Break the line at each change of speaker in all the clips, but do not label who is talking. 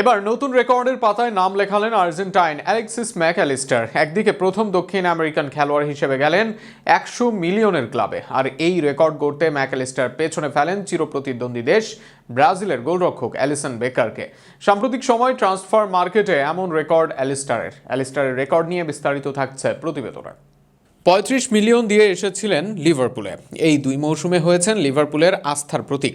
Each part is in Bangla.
এবার নতুন রেকর্ডের পাতায় নাম লেখালেন আর্জেন্টাইন অ্যালেক্সিস ম্যাকঅ্যালিস্টার। একদিকে প্রথম দক্ষিণ আমেরিকান খেলোয়াড় হিসেবে গেলেন একশো মিলিয়নের ক্লাবে। আর এই রেকর্ড গড়তে ম্যাকঅ্যালিস্টার পেছনে ফেলেন চিরপ্রতিদ্বন্দ্বী দেশ ব্রাজিলের গোলরক্ষক অ্যালিসন বেকারকে। সাম্প্রতিক সময় ট্রান্সফার মার্কেটে এমন রেকর্ড অ্যালিস্টারের। অ্যালিস্টারের রেকর্ড নিয়ে বিস্তারিত থাকছে প্রতিবেদনে। পঁয়ত্রিশ মিলিয়ন দিয়ে এসেছিলেন লিভারপুলে। এই দুই মৌসুমে হয়েছেন লিভারপুলের আস্থার প্রতীক।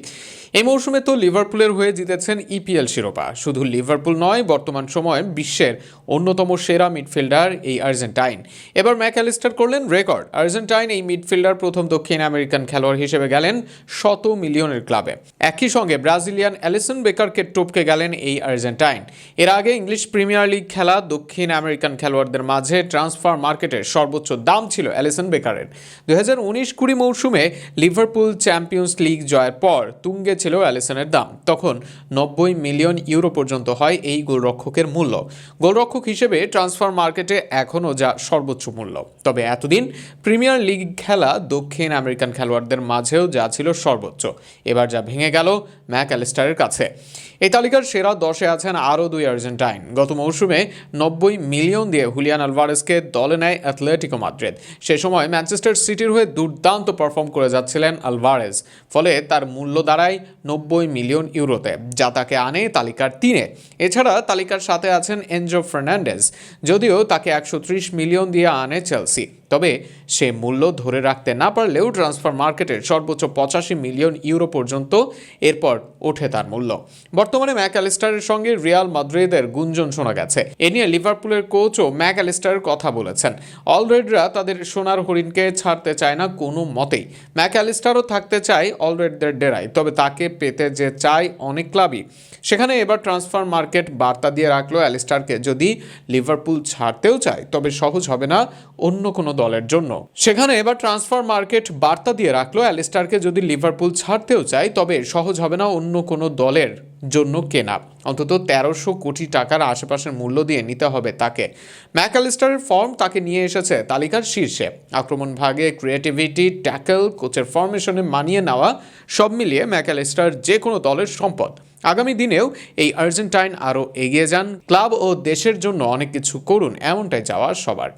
এই মৌসুমে তো লিভারপুলের হয়ে জিতেছেন ইপিএল শিরোপা। শুধু লিভারপুল নয়, বর্তমান সময়ে বিশ্বের অন্যতম সেরা মিডফিল্ডার এই আর্জেন্টাইন। এবার ম্যাকঅ্যালিস্টার করলেন রেকর্ড। আর্জেন্টাইন এই মিডফিল্ডার প্রথম দক্ষিণ আমেরিকান খেলোয়াড় হিসেবে গেলেন শত মিলিয়নের ক্লাবে। একই সঙ্গে ব্রাজিলিয়ান অ্যালিসন বেকারকে টপকে গেলেন এই আর্জেন্টাইন। এর আগে ইংলিশ প্রিমিয়ার লিগ খেলা দক্ষিণ আমেরিকান খেলোয়াড়দের মাঝে ট্রান্সফার মার্কেটের সর্বোচ্চ দাম ছিল অ্যালিসন বেকারের। দুই হাজার উনিশ কুড়ি মৌসুমে লিভারপুল চ্যাম্পিয়ন্স লিগ জয়ের পর তুঙ্গে ছিল অ্যালিসনের দাম। তখন নব্বই মিলিয়ন ইউরো পর্যন্ত হয় এই গোলরক্ষকের মূল্য। গোলরক্ষক হিসেবে ট্রান্সফার মার্কেটে এখনও যা সর্বোচ্চ মূল্য। তবে এতদিন প্রিমিয়ার লিগ খেলা দক্ষিণ আমেরিকান খেলোয়াড়দের মাঝেও যা ছিল সর্বোচ্চ। এবার যা ভেঙে গেল ম্যাক অ্যালিস্টারের কাছে। এই তালিকার সেরা দশে আছেন আরও দুই আর্জেন্টাইন। গত মৌসুমে নব্বই মিলিয়ন দিয়ে হুলিয়ান আলভারেসকে দলে নেয় অ্যাথলেটিকো মাদ্রিদ। সে সময় ম্যানচেস্টার সিটির হয়ে দুর্দান্ত পারফর্ম করে যাচ্ছিলেন আলভারেজ, ফলে তার মূল্য দাঁড়ায় নব্বই মিলিয়ন ইউরোতে, যা তাকে আনে তালিকার তিনে। এছাড়া তালিকার সাথে আছেন এনজো ফার্নান্ডেজ, যদিও তাকে একশো ত্রিশ মিলিয়ন দিয়ে আনে চেলসি। তবে সে মূল্য ধরে রাখতে না পারলেও ট্রান্সফার মার্কেটের সর্বোচ্চ পঁচাশি মিলিয়ন ইউরো পর্যন্ত এরপর ওঠে তার মূল্য। বর্তমানে ম্যাক অ্যালিস্টারের সঙ্গে রিয়াল মাদ্রিদের গুঞ্জন শোনা গেছে। এ নিয়ে লিভারপুলের কোচও ম্যাক অ্যালিস্টারের কথা বলেছেন। অলরেডরা তাদের সোনার হরিণকে ছাড়তে চায় না কোনো মতেই। ম্যাক অ্যালিস্টারও থাকতে চায় অলরেডদের ডেরায়, তবে তাকে পেতে যে চায় অনেক ক্লাবই। সেখানে এবার ট্রান্সফার মার্কেট বার্তা দিয়ে রাখল অ্যালিস্টারকে, যদি লিভারপুল ছাড়তেও চায়, তবে সহজ হবে না অন্য কোনো দলের জন্য। সেখানে এবার ট্রান্সফার মার্কেট বার্তা দিয়ে রাখল অ্যালিস্টারকে যদি লিভারপুল ছাড়তেও চায়, তবে সহজ হবে না অন্য কোনো দলের জন্য কেনা। অন্তত তেরোশো কোটি টাকার আশেপাশের মূল্য দিয়ে নিতে হবে তাকে। ম্যাকালিস্টারের ফর্ম তাকে নিয়ে এসেছে তালিকার শীর্ষে। আক্রমণ ভাগে ক্রিয়েটিভিটি ট্যাকল কোচের ফরমেশনে মানিয়ে নেওয়া সব মিলিয়ে ম্যাকালিস্টার যে কোনো দলের সম্পদ। আগামী দিনেও এই আর্জেন্টাইন আরও এগিয়ে যান। ক্লাব ও দেশের জন্য অনেক কিছু করুন, এমনটাই চাওয়া সবার।